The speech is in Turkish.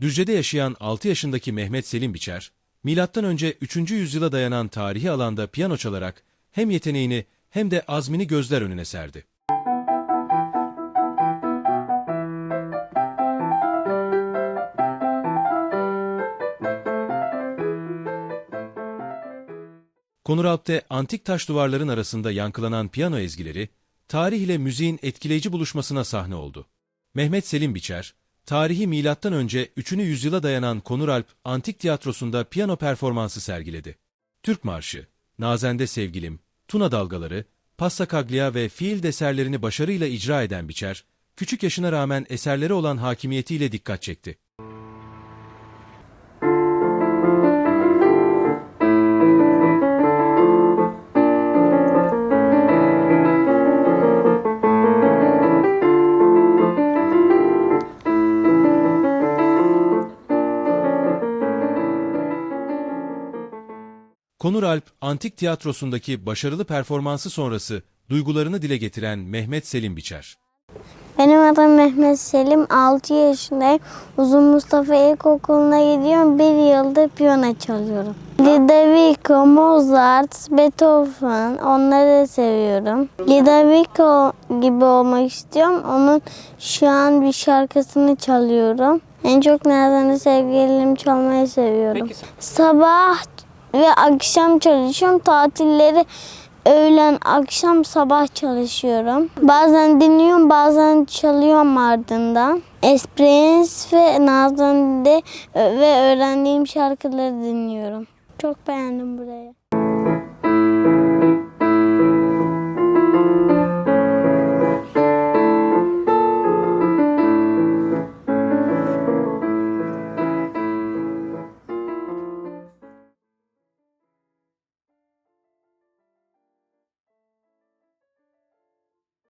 Düzce'de yaşayan 6 yaşındaki Mehmet Selim Biçer, önce 3. yüzyıla dayanan tarihi alanda piyano çalarak hem yeteneğini hem de azmini gözler önüne serdi. Konuralp'te antik taş duvarların arasında yankılanan piyano ezgileri, tarih ile müziğin etkileyici buluşmasına sahne oldu. Mehmet Selim Biçer, tarihi milattan önce 3. yüzyıla dayanan Konuralp Antik Tiyatrosu'nda piyano performansı sergiledi. Türk Marşı, Nazende Sevgilim, Tuna Dalgaları, Passacaglia ve Fiil deserlerini başarıyla icra eden Biçer, küçük yaşına rağmen eserlere olan hakimiyetiyle dikkat çekti. Konuralp Antik Tiyatrosu'ndaki başarılı performansı sonrası duygularını dile getiren Mehmet Selim Biçer. Benim adım Mehmet Selim, 6 yaşındayım. Uzun Mustafa İlkokulu'na gidiyorum. Bir yıldır piyano çalıyorum. Ludovico, Mozart, Beethoven onları seviyorum. Ludovico gibi olmak istiyorum. Onun şu an bir şarkısını çalıyorum. En çok nereden sevgilim çalmayı seviyorum. Sabah ve akşam çalışıyorum. Tatilleri öğlen, akşam, sabah çalışıyorum. Bazen dinliyorum, bazen çalıyorum ardından. Esprins ve Nazan'de ve öğrendiğim şarkıları dinliyorum. Çok beğendim burayı.